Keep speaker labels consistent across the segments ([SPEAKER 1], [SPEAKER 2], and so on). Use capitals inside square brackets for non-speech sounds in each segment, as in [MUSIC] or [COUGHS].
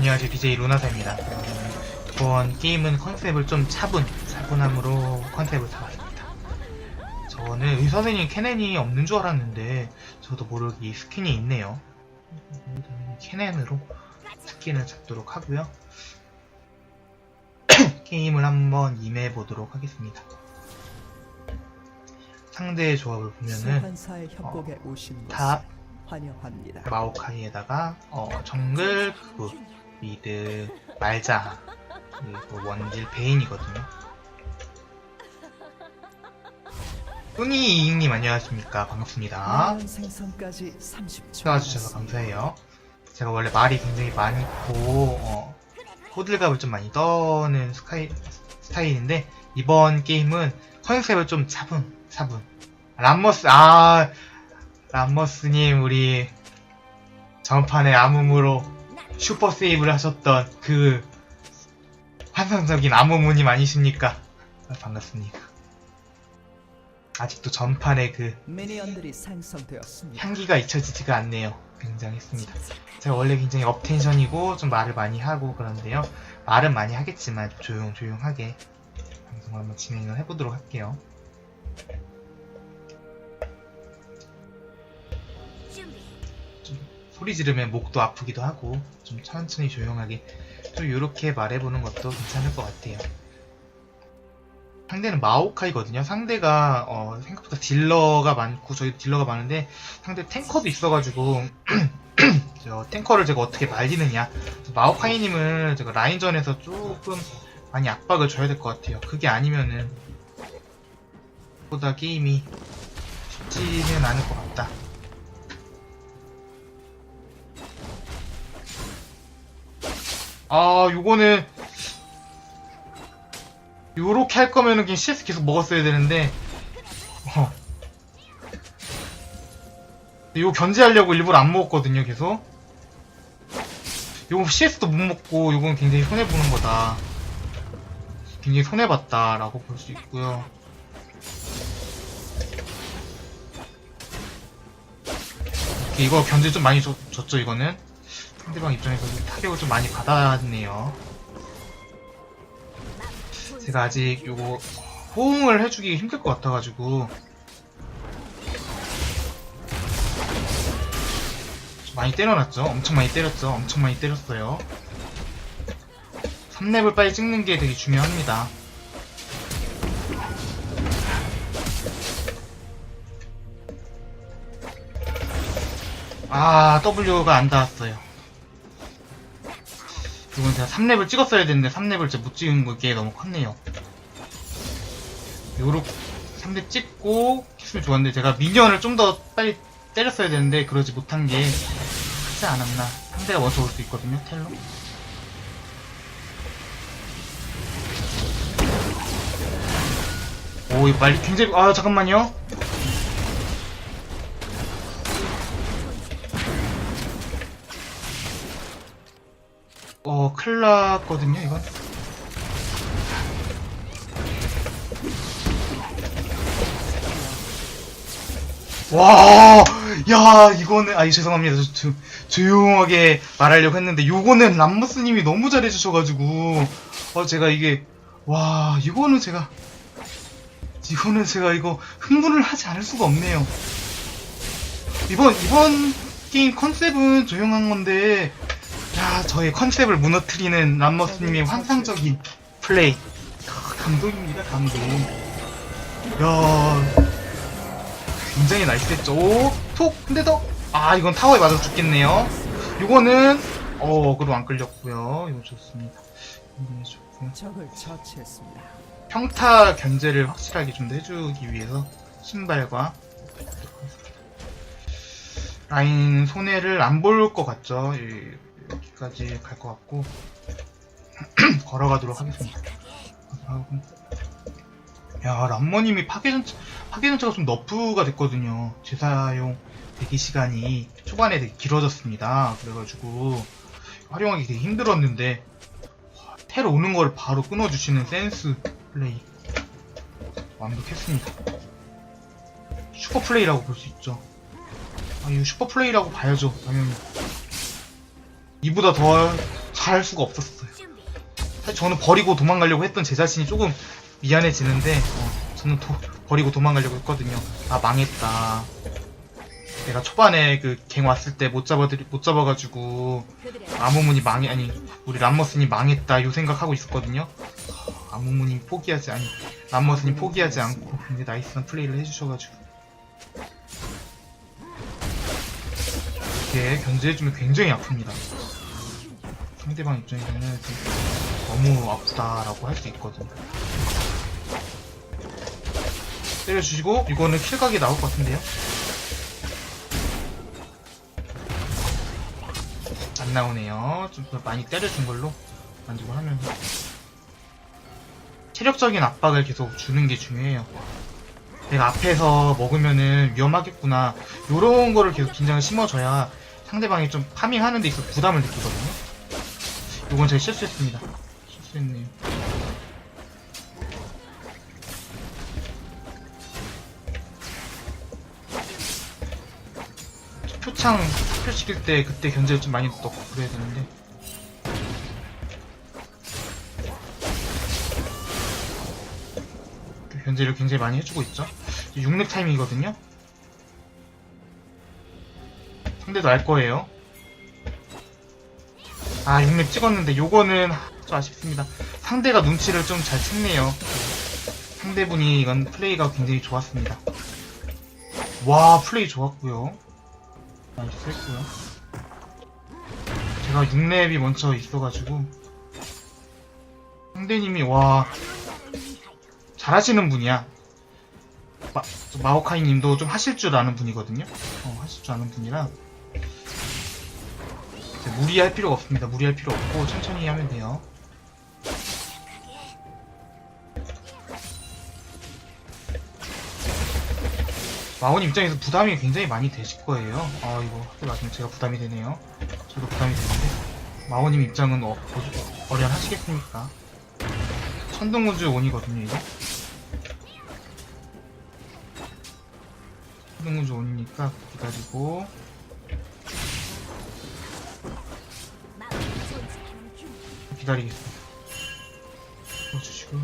[SPEAKER 1] 안녕하세요 DJ 루나사입니다. 이번 게임은 컨셉을 좀 차분, 차분함으로 컨셉을 잡았습니다. 저는 의 선생님 캐넨이 없는 줄 알았는데 저도 모르게 이 스킨이 있네요. 캐넨으로 스킨을 잡도록 하고요. [COUGHS] 게임을 한번 임해 보도록 하겠습니다. 상대의 조합을 보면은
[SPEAKER 2] 오신
[SPEAKER 1] 다. 마오카이에다가 어, 정글 그거 미드 말자 그리고 원딜 베인이거든요. 뿌니 이잉님 안녕하십니까 반갑습니다.
[SPEAKER 2] 마을 생성까지 30초.
[SPEAKER 1] 찾아주셔서 감사해요. 제가 원래 말이 굉장히 많고 어, 호들갑을 좀 많이 떠는 스카이, 스타일인데 이번 게임은 컨셉을 좀 차분 차분 람머스 아 람머스님 우리 전판에 암음으로 슈퍼 세이브를 하셨던 그 환상적인 암음우님 아니십니까? 아, 반갑습니다. 아직도 전판에 그. 향기가 잊혀지지가 않네요. 굉장했습니다. 제가 원래 굉장히 업텐션이고 좀 말을 많이 하고 그런데요. 말은 많이 하겠지만 조용조용하게 방송을 한번 진행을 해보도록 할게요. 좀 소리 지르면 목도 아프기도 하고 좀 천천히 조용하게 좀 이렇게 말해보는 것도 괜찮을 것 같아요. 상대는 마오카이거든요. 상대가 어, 생각보다 딜러가 많고 저희 딜러가 많은데 상대 탱커도 있어가지고 [CLEARS THROAT] 저 탱커를 제가 어떻게 말리느냐 마오카이님을 제가 라인전에서 조금 많이 압박을 줘야 될 것 같아요. 그게 아니면은 보다 게임이 쉽지는 않을 것 같다. 아, 요거는 요렇게 할 거면은 그냥 CS 계속 먹었어야 되는데 어. 이거 견제하려고 일부러 안 먹었거든요, 계속. 요거 CS도 못 먹고, 요건 굉장히 손해보는 거다. 굉장히 손해봤다 라고 볼 수 있고요. 이거 견제 좀 많이 줬, 줬죠, 이거는. 상대방 입장에서 타격을 좀 많이 받았네요. 제가 아직 요거 호응을 해주기 힘들 것 같아가지고 좀 많이 때려놨죠? 엄청 많이 때렸죠? 엄청 많이 때렸어요. 3렙을 빨리 찍는 게 되게 중요합니다. 아, W가 안 닿았어요. 이건 제가 3렙을 찍었어야 되는데 3렙을 진짜 못 찍은 게 너무 컸네요. 요렇게 3렙 찍고 kis을 좋았는데 제가 미니언을 좀 더 빨리 때렸어야 되는데 그러지 못한 게 크지 않았나. 상대가 먼저 올 수 있거든요, 텔로. 오, 이거 빨리 굉장히, 아, 잠깐만요. 어, 큰일 났거든요, 이건. 와, 야, 이거는, 아, 죄송합니다. 저, 저, 조용하게 말하려고 했는데, 요거는 람머스님이 너무 잘해주셔가지고, 어, 제가 이게, 와, 이거는 제가, 이거는 제가 이거 흥분을 하지 않을 수가 없네요. 이번, 이번 게임 컨셉은 조용한 건데, 야, 저의 컨셉을 무너뜨리는 람머스님의 환상적인 플레이. 아, 감동입니다, 감동. 야, 굉장히 나이스했죠. 오, 톡, 근데 더, 아, 이건 타워에 맞아 죽겠네요. 이거는, 어, 어그로 안 끌렸고요. 이거 좋습니다.
[SPEAKER 2] 적을 처치했습니다.
[SPEAKER 1] 평타 견제를 확실하게 좀더 해주기 위해서 신발과 라인 손해를 안 볼 것 같죠. 이- 여기까지 갈 것 같고 [CLEARS THROAT] 걸어가도록 하겠습니다. 하고. 야 람머님이 파괴전차 파괴전차가 좀 너프가 됐거든요. 재사용 대기 시간이 초반에 되게 길어졌습니다. 그래가지고 활용하기 되게 힘들었는데 테러 오는 걸 바로 끊어주시는 센스 플레이 완벽했습니다. 슈퍼 플레이라고 볼 수 있죠. 아, 이거 슈퍼 플레이라고 봐야죠, 당연히. 이보다 더 잘할 수가 없었어요. 사실 저는 버리고 도망가려고 했던 제 자신이 조금 미안해지는데 어, 저는 도- 버리고 도망가려고 했거든요. 아 망했다. 내가 초반에 그 갱 왔을 때 못 잡아들이 못 잡아가지고 아무문이 망해 아니 우리 람머스님 망했다 요 생각하고 있었거든요. 아무문이 포기하지 아니 람머스님 포기하지 않고 굉장히 나이스한 플레이를 해주셔가지고 이렇게 견제해주면 굉장히 아픕니다. 상대방 입장에서는 좀 너무 아프다라고 할 수 있거든요. 때려주시고 이거는 킬각이 나올 것 같은데요? 안 나오네요. 좀 많이 때려준 걸로 만족을 하면서 체력적인 압박을 계속 주는 게 중요해요. 내가 앞에서 먹으면은 위험하겠구나. 요런 거를 계속 긴장을 심어줘야 상대방이 좀 파밍하는 데 있어서 부담을 느끼거든요. 요건 제가 실수했습니다. 실수했네요. 표창 표시킬 때 그때 견제를 좀 많이 넣고 그래야 되는데 견제를 굉장히 많이 해주고 있죠 6렙 타이밍이거든요 상대도 알 거예요. 아 6렙 찍었는데 요거는 좀 아쉽습니다. 상대가 눈치를 좀 잘 챘네요. 상대분이 이건 플레이가 굉장히 좋았습니다. 와 플레이 좋았고요. 나이스 했고요. 제가 6렙이 먼저 있어가지고. 상대님이 와 잘하시는 분이야. 마, 마오카이 님도 좀 하실 줄 아는 분이거든요. 어, 하실 줄 아는 분이라 무리할 필요가 없습니다 무리할 필요 없고 천천히 하면 돼요 마오님 입장에서 부담이 굉장히 많이 되실 거예요. 아 이거 하지 마시면 제가 부담이 되네요. 저도 부담이 되는데 마오님 입장은 어, 어, 어련하시겠습니까? 천둥우주 온이거든요 이거. 천둥우주 온이니까 기다리고 기다리겠습니다. 넣어주시고.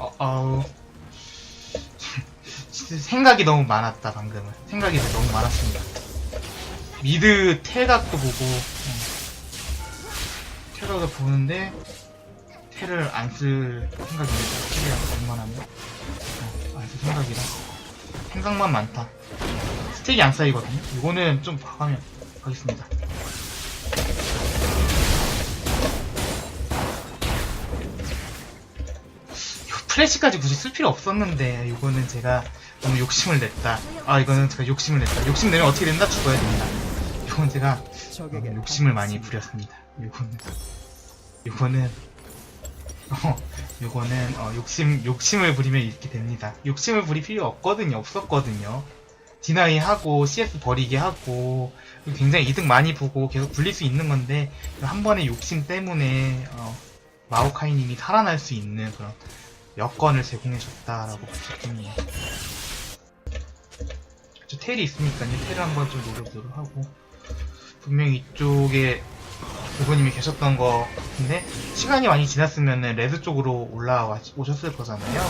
[SPEAKER 1] 아, 아우. [LAUGHS] 진짜 생각이 너무 많았다 방금은. 생각이 너무 많았습니다. 미드 태각도 보고 어. 테러도 보는데 테를 안 쓸 생각입니다. 테를 웬만하면. 어, 안쓸 생각이라. 생각만 많다. 스택이 안 쌓이거든요. 이거는 좀 봐가면 가겠습니다 플래시까지 굳이 쓸 필요 없었는데 이거는 제가 너무 욕심을 냈다. 아 이거는 제가 욕심을 냈다. 욕심 내면 어떻게 된다? 죽어야 됩니다. 이건 제가 너무 욕심을 많이. 부렸습니다. 이거는 이거는 어 이거는 어, 욕심 욕심을 부리면 이렇게 됩니다. 욕심을 부릴 필요 없거든요. 없었거든요. 디나이 하고 CS 버리게 하고 굉장히 이득 많이 보고 계속 굴릴 수 있는 건데 한 번의 욕심 때문에 어, 마오카이님이 살아날 수 있는 그런 여건을 제공해줬다라고 있겠네요. 저 텔이 있으니까요. 텔을 한번 좀 노려보도록 하고 분명히 이쪽에 부모님이 계셨던 거 같은데 시간이 많이 지났으면 레드 쪽으로 올라와 오셨을 거잖아요.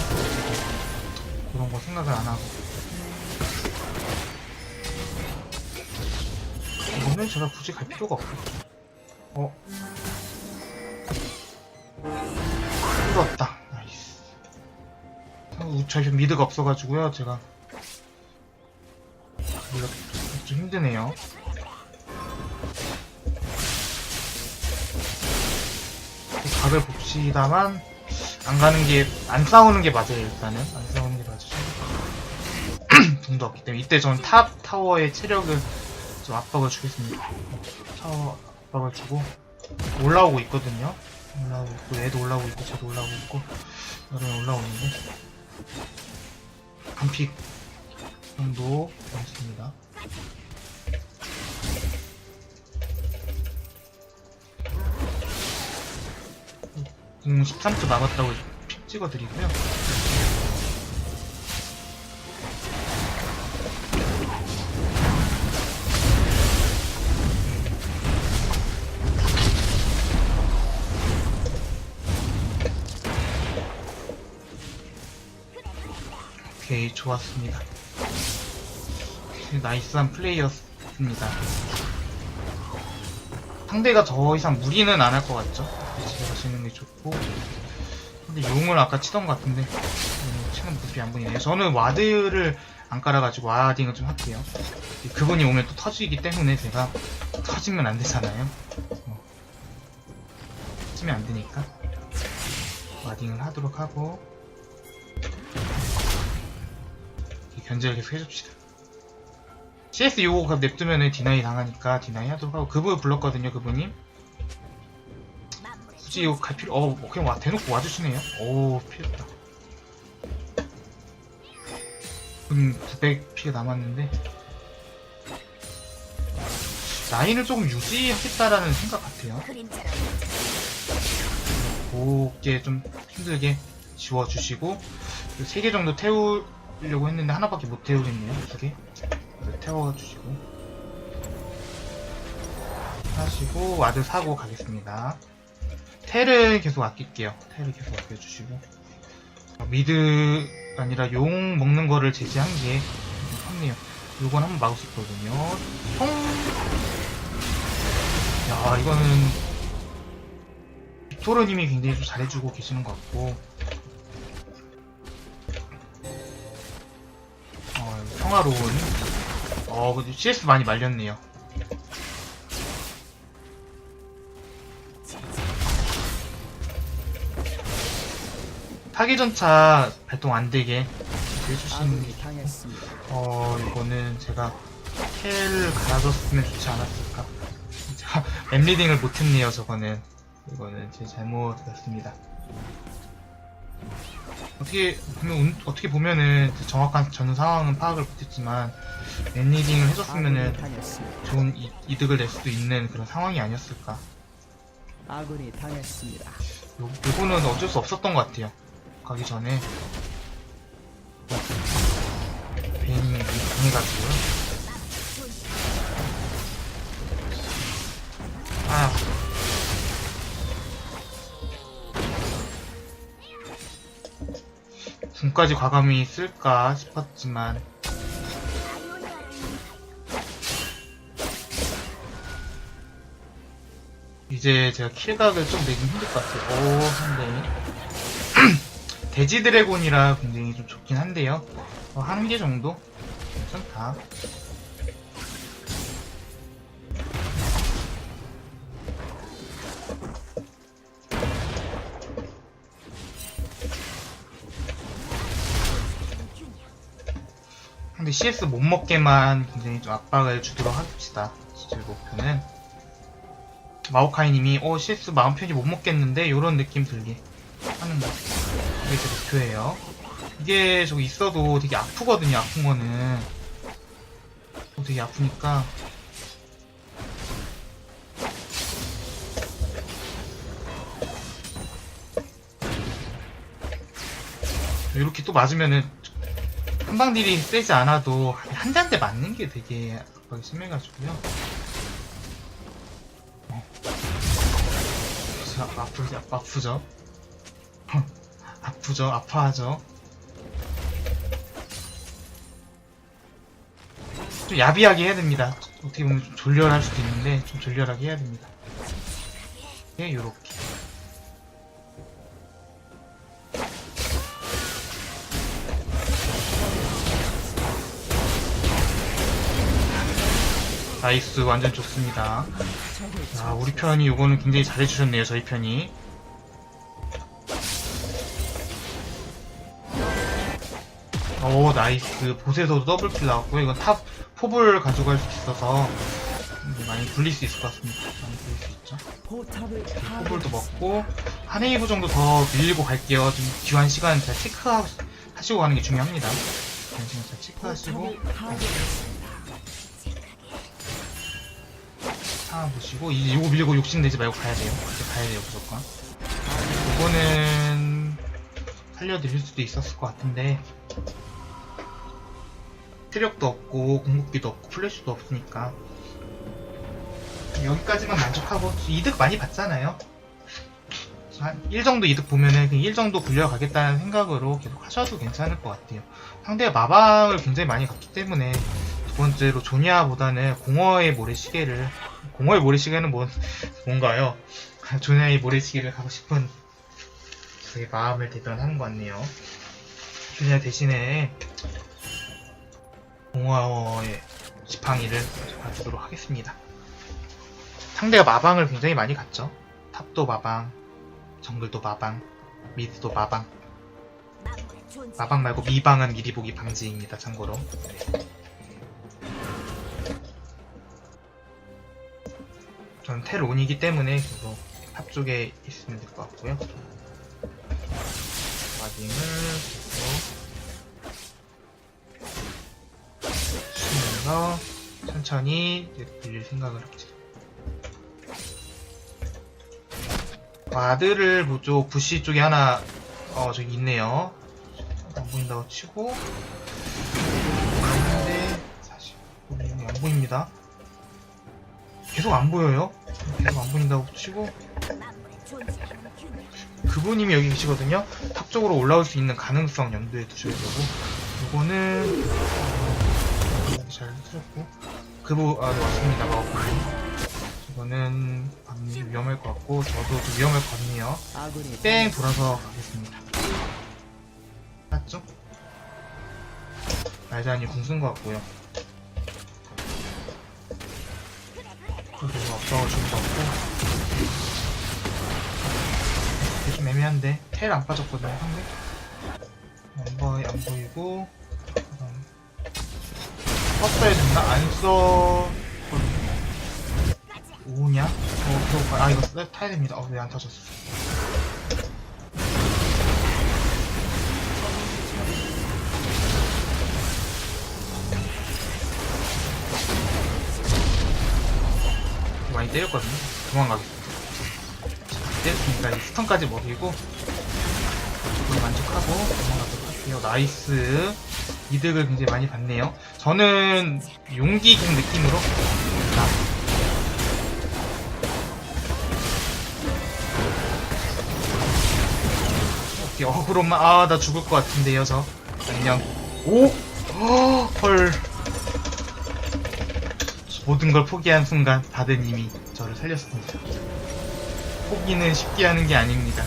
[SPEAKER 1] 그런 거 생각을 안 하고 이거는 제가 굳이 갈 필요가 없겠죠. 어? 뚫었다. 저희 미드가 없어가지고요, 제가. 좀 힘드네요. 각을 봅시다만, 안 가는 게, 안 싸우는 게 맞아요, 일단은. 안 싸우는 게 맞죠. [CLEARS THROAT] 돈도 없기 때문에. 이때 전탑 타워의 체력을 좀 압박을 주겠습니다. 타워 압박을 주고, 올라오고 있거든요. 올라오고 있고, 얘도 올라오고 있고, 저도 올라오고 있고, 여러 올라오는데, 한 픽 정도 많습니다. 공 13초 남았다고 픽 찍어드리고요. 오케이 좋았습니다. 나이스한 플레이였습니다. 상대가 더 이상 무리는 안 할 것 같죠? 집에 가시는 게 좋고. 근데 용을 아까 치던 것 같은데. 음, 치는 모습이 안 보이네요 저는 와드를 안 깔아가지고 와딩을 좀 할게요. 그분이 오면 또 터지기 때문에 제가 터지면 안 되잖아요. 어. 터지면 안 되니까 와딩을 하도록 하고 견제를 계속 해줍시다. CS 요거 냅두면은 디나이 당하니까 디나이 하도록 하고 그분 불렀거든요 그분이. 굳이 이거 갈 필요 어 그냥 와 대놓고 와주시네요. 오 피했다. 음, 900 피가 남았는데. 라인을 조금 유지하겠다라는 생각 같아요. 곱게 좀 힘들게 지워주시고 3개 정도 태우 려고 했는데 하나밖에 못 태우겠네요 2개 태워주시고. 하시고 와드 사고 가겠습니다. 텔은 계속 아낄게요. 텔을 계속 아껴주시고. 어, 미드 아니라 용 먹는 거를 제지한 게 좋네요. 요건 한번 막을 수 있거든요. 통! 야 이거는 빅토르님이 굉장히 좀 잘해주고 계시는 것 같고 평화로운. 어 근데 CS 많이 말렸네요. 사기전차 발동 안되게 해주시는 게. 어 이거는 제가 텔을 갈아줬으면 좋지 않았을까. 제가 [LAUGHS] 맵리딩을 못했네요 저거는. 이거는 제 잘못이었습니다 어떻게 보면 운- 어떻게 보면은 그 정확한 전 상황은 파악을 못했지만 맵리딩을 해줬으면은. 좋은 이, 이득을 낼 수도 있는 그런 상황이 아니었을까.
[SPEAKER 2] 아군이 당했습니다.
[SPEAKER 1] 요, 요거는 어쩔 수 없었던 것 같아요. 가기 전에. 베인이 강해가지고요 군까지 과감히 쓸까 싶었지만 이제 제가 킬각을 좀 내긴 힘들 것 같아요. 오, 한데. [CLEARS THROAT] 돼지 드래곤이라 굉장히 좀 좋긴 한데요. 어, 한개 정도? 괜찮다. 근데 CS 못 먹게만 굉장히 좀 압박을 주도록 합시다. 진짜 목표는. 마오카이님이 어 CS 마음 편히 못 먹겠는데 이런 느낌 들게 하는 거 이게 제 목표예요. 이게 저기 있어도 되게 아프거든요. 아픈 거는 어, 되게 아프니까 이렇게 또 맞으면은 한방 딜이 세지 않아도 한 대한대 맞는 게 되게 압박이 심해가지고요. 진짜 아프죠, 아프죠. [LAUGHS] 아프죠, 아파하죠. 좀 야비하게 해야 됩니다. 어떻게 보면 좀 졸렬할 수도 있는데 좀 졸렬하게 해야 됩니다. 예, 요렇게. 나이스, 완전 좋습니다. 아, 우리 편이 요거는 굉장히 잘해주셨네요, 저희 편이. 오, 나이스. 보세서도 더블킬 나왔고, 이건 탑 포블 가져갈 수 있어서 많이 불릴 수 있을 것 같습니다. 많이 불릴 수 있죠. 포블도 먹고, 한 웨이브 정도 더 밀리고 갈게요. 좀 귀한 시간 잘 체크하시고 가는 게 중요합니다. 귀한 시간 잘 체크하시고,
[SPEAKER 2] 포탑을 파괴했습니다.
[SPEAKER 1] 상황 보시고 이제 요거 밀고 욕심내지 말고 가야 돼요. 이제 가야 돼요 무조건. 이거는 살려드릴 수도 있었을 것 같은데 체력도 없고 공격기도 없고 플래시도 없으니까 여기까지만 만족하고 이득 많이 봤잖아요. 한1 정도 이득 보면은 그냥 1 정도 굴려가겠다는 생각으로 계속 하셔도 괜찮을 것 같아요. 상대가 마방을 굉장히 많이 갔기 때문에 두 번째로 조니아보다는 공허의 모래시계를 공허의 모래시계는 뭔, 뭔가요? [LAUGHS] 조니아의 모래시계를 가고 싶은 저의 마음을 대변하는 것 같네요. 조니아 대신에 공허의 지팡이를 가지도록 하겠습니다. 상대가 마방을 굉장히 많이 갔죠. 탑도 마방, 정글도 마방, 미드도 마방. 마방 말고 미방은 미리 보기 방지입니다. 참고로. 네. 저는 텔온이기 때문에 계속 탑 쪽에 있으면 될 것 같고요. 마딩을 계속 치면서 천천히 돌릴 생각을 합니다. 와드를 뭐쪽 부시 쪽에 하나 어 저기 있네요. 안 보인다고 치고 보입니다. 계속 안 보여요. 계속 안 보인다고 치고 그분님이 여기 계시거든요. 탑 쪽으로 올라올 수 있는 가능성 염두에 두셔야 되고 이거는 어, 잘 틀었고 그부 아 네, 맞습니다. 마우스. 이거는 위험할 것 같고 저도 좀 위험할 것 같네요. 땡 돌아서 가겠습니다. 맞죠? 말자니 궁쓴 것 같고요. 그래서 없어가 죽은 것 같고. 이게 좀 애매한데 텔 안 빠졌거든요 상대. 안, 보, 안 보이고. 그다음 썼어야 됐나? 안 써. 오냐? 어, 그거, 아, 이거 쓰- 타야 됩니다. 어, 왜 안 터졌어? 많이 때렸거든요. 도망가겠습니다. 자, 때렸으니까 이제 스턴까지 먹이고, 조금 만족하고 도망가도록 할게요. 나이스. 이득을 굉장히 많이 봤네요. 저는 용기공 느낌으로 자, 오케이, 어그로만, 아, 나 죽을 것 같은데요, 저. 안녕. 오! 어, 헐. 모든 걸 포기한 순간, 바드님이 저를 살렸습니다. 포기는 쉽게 하는 게 아닙니다.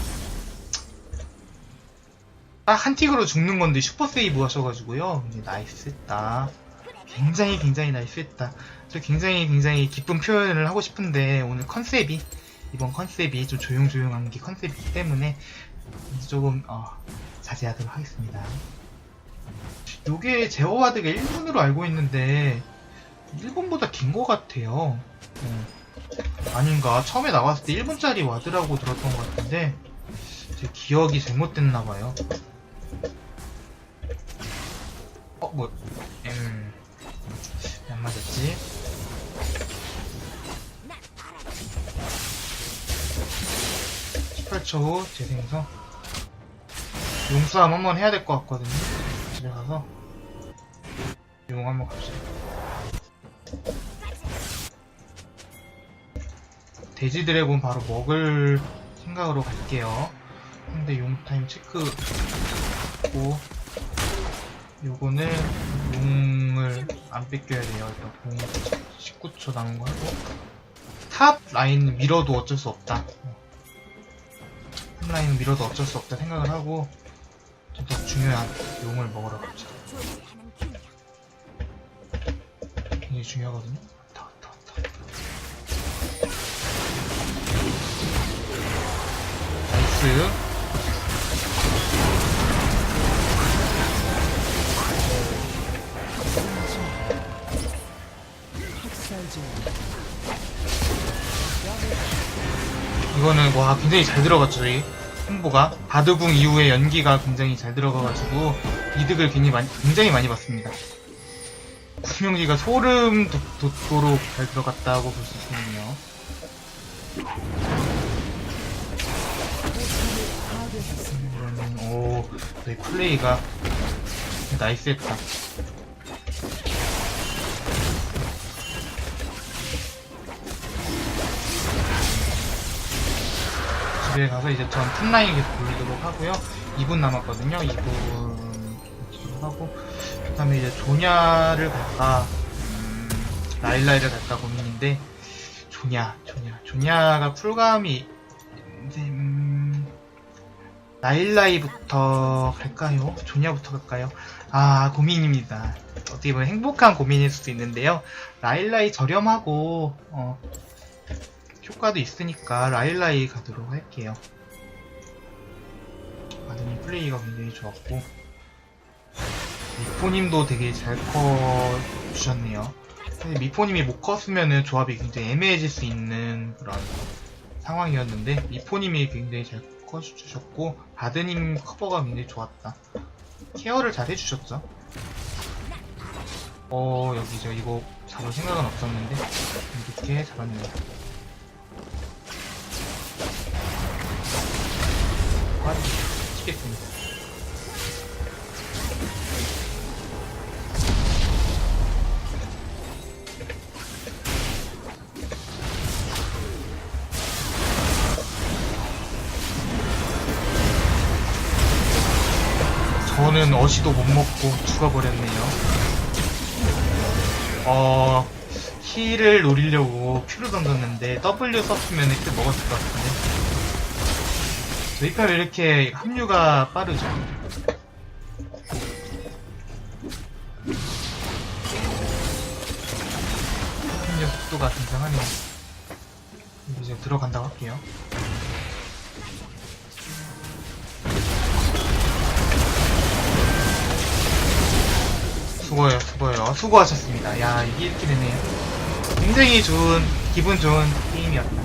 [SPEAKER 1] 딱 한 틱으로 죽는 건데 슈퍼 세이브 하셔가지고요. 근데 나이스 했다. 굉장히 굉장히 나이스 했다. 저 굉장히 굉장히 기쁜 표현을 하고 싶은데, 오늘 컨셉이, 이번 컨셉이 좀 조용조용한 게 컨셉이기 때문에, 조금 어, 자제하도록 하겠습니다. 요게 제어와드가 1분으로 알고 있는데 1분보다 긴 것 같아요. 음. 아닌가? 처음에 나왔을 때 1분짜리 와드라고 들었던 것 같은데 제 기억이 잘못됐나 봐요. 어, 뭐, 음, 안 맞았지? (18초) 후 재생성 용싸움 한번 해야 될 것 같거든요 집에 가서 용 한번 갑시다 돼지 드래곤 바로 먹을 생각으로 갈게요. 근데 용 타임 체크 고 요거는 용을 안 뺏겨야 돼요. 일단 공 19초 남은 거 하고. 탑 라인 밀어도 어쩔 수 없다. 탑 라인 밀어도 어쩔 수 없다 생각을 하고 좀 더 중요한 용을 먹으러 갑시다 이게 중요하거든요. 이거는 와 굉장히 잘 들어갔죠 이 홍보가. 바드궁 이후에 연기가 굉장히 잘 들어가가지고 이득을 굉장히 많이, 굉장히 많이 봤습니다 구명기가 소름 돋- 돋도록 잘 들어갔다고 볼 수 있겠네요 이거는 오 네, 플레이가 나이스했다 집에 가서 이제 전 탑라인 계속 돌리도록 하고요. 2분 남았거든요. 2분 돌리도록 하고 그 다음에 이제 조냐를 갈까 음, 라일라이를 갈까 고민인데 조냐 조냐 조냐가 쿨감이 있는데 음, 라일라이부터 갈까요? 조냐부터 갈까요? 아 고민입니다. 어떻게 보면 행복한 고민일 수도 있는데요. 라일라이 저렴하고 어, 효과도 있으니까 라일라이 가도록 할게요. 아드님 플레이가 굉장히 좋았고 미포님도 되게 잘 커주셨네요. 미포님이 못 컸으면은 조합이 굉장히 애매해질 수 있는 그런 상황이었는데 미포님이 굉장히 잘 커주셨고 바드님 커버가 굉장히 좋았다. 케어를 잘 해주셨죠. 어 여기 저 이거 잡을 생각은 없었는데 이렇게 잡았네요. 아, 치겠습니다. 저는 어시도 못 먹고 죽어버렸네요. 어, 힐을 노리려고 Q를 던졌는데 W 썼으면 힐 먹었을 것 같은데. 저희 편왜 이렇게 합류가 빠르죠? 합류 속도가 굉장하네요. 이제 들어간다고 할게요. 수고해요, 수고해요. 수고하셨습니다. 야, 이게 이렇게 되네요. 굉장히 좋은, 기분 좋은 게임이었다.